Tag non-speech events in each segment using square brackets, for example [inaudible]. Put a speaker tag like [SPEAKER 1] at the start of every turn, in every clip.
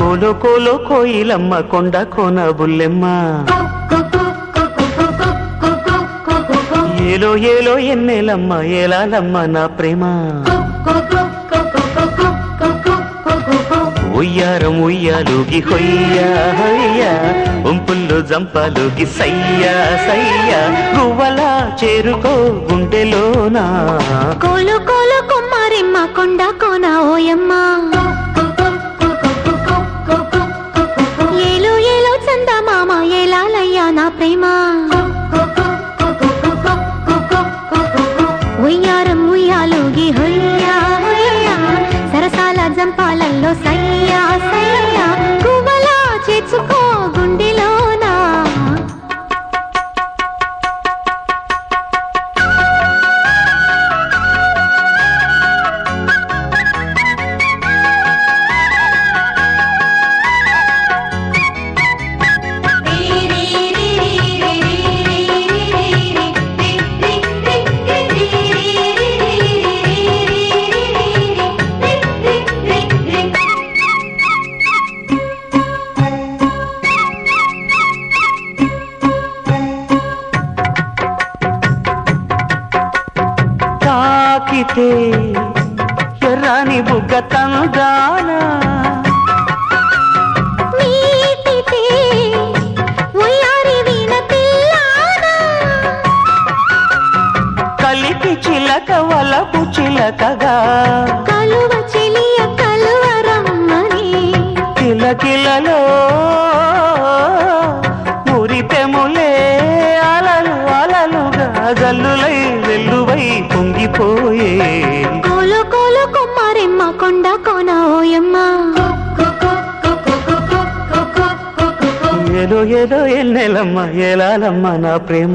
[SPEAKER 1] కోలో కోలో కోయిలమ్మ కొండ కోన బుల్లెమ్మ. ఏలో ఏలో ఎన్నెలమ్మ ఏలాలమ్మ నా ప్రేమ. ఉయ్యారం ఉయ్యాలుగి హొయ్యా హొయ్యా. ఉంపుల్లో జంపాలుగి సయ్యా సయ్యా. గువ్వలా చేరుకో గుండెలోనా?
[SPEAKER 2] కోలు కోలు కుమ్మారిమ్మ కొండ కోన ఓయమ్మా.
[SPEAKER 1] తాకితే ఎర్రాని బుగ్గ తందాన కలిపి చిలక వలపు చిలకగా.
[SPEAKER 2] కలువ
[SPEAKER 1] ఏదో ఎల్లెలమ్మ ఎలాలమ్మ నా ప్రేమ.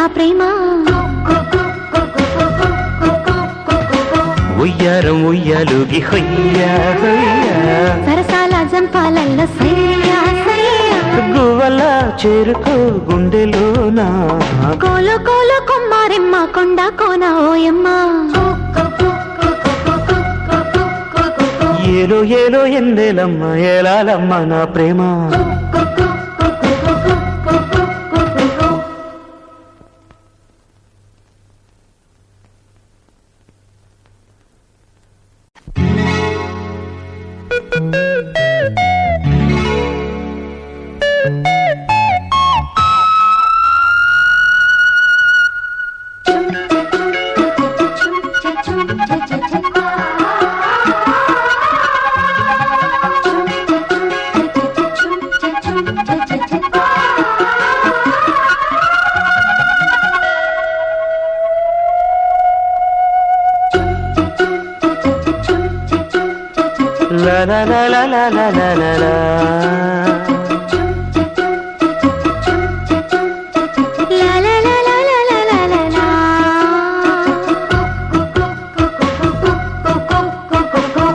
[SPEAKER 2] నా ప్రేమ?
[SPEAKER 1] ఉయ్యారం ఉయ్యాలుగి హొయ్యా.
[SPEAKER 2] సరసాల జంపాలల్ల సయ్యా
[SPEAKER 1] గువ్వల చేరుకో గుండెలోనా?
[SPEAKER 2] కోలు కోలు కొమ్మారెమ్మ కొండ కోన ఓయమ్మ.
[SPEAKER 1] ఏలో ఏలో ఎందేలమ్మ ఏలాలమ్మ నా ప్రేమ?
[SPEAKER 2] Thank [laughs] you.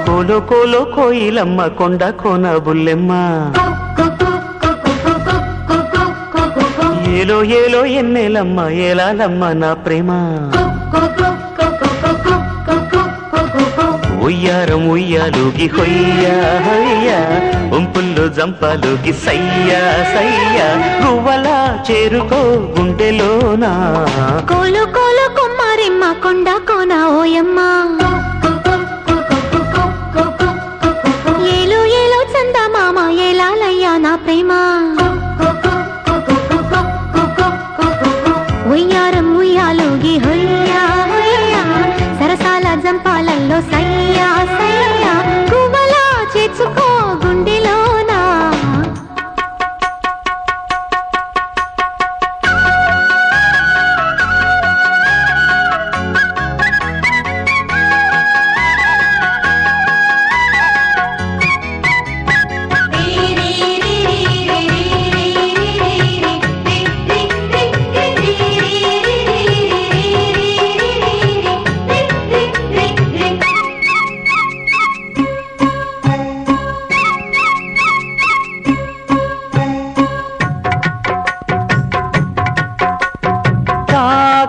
[SPEAKER 1] కోలో కోలో కోయిలమ్మ కొండ కోన బుల్లెమ్మ. ఏలో ఏలో ఎన్నెలమ్మ ఏలాలమ్మ నా ప్రేమ. ఉయ్యారం ఉయ్యాలుగి హొయ్యా హొయ్యా ఉంపుల్లో జంపాలుగి సయ్యా సయ్యా గువ్వలా చేరుకో గుండెలోనా?
[SPEAKER 2] కోలు కోలు కుమ్మారిమ్మ కొండ కోన ఓయమ్మా.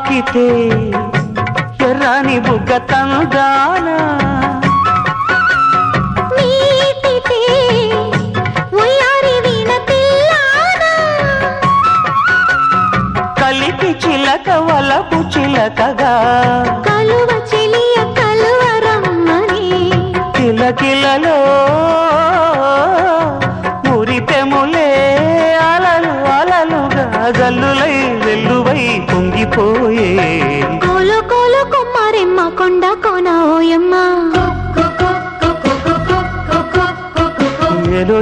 [SPEAKER 1] తాకితే ఎర్రని బుగ్గ తందానా? కలిపి చిలక వలపు చిలకగా
[SPEAKER 2] కలువ
[SPEAKER 1] తల్లే
[SPEAKER 2] కోలు కోలు కుమ్మరిమ్మ కొండ కోన ఓయమ్మ.
[SPEAKER 1] ఎలో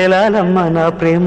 [SPEAKER 1] ఎలాలమ్మ నా ప్రేమ.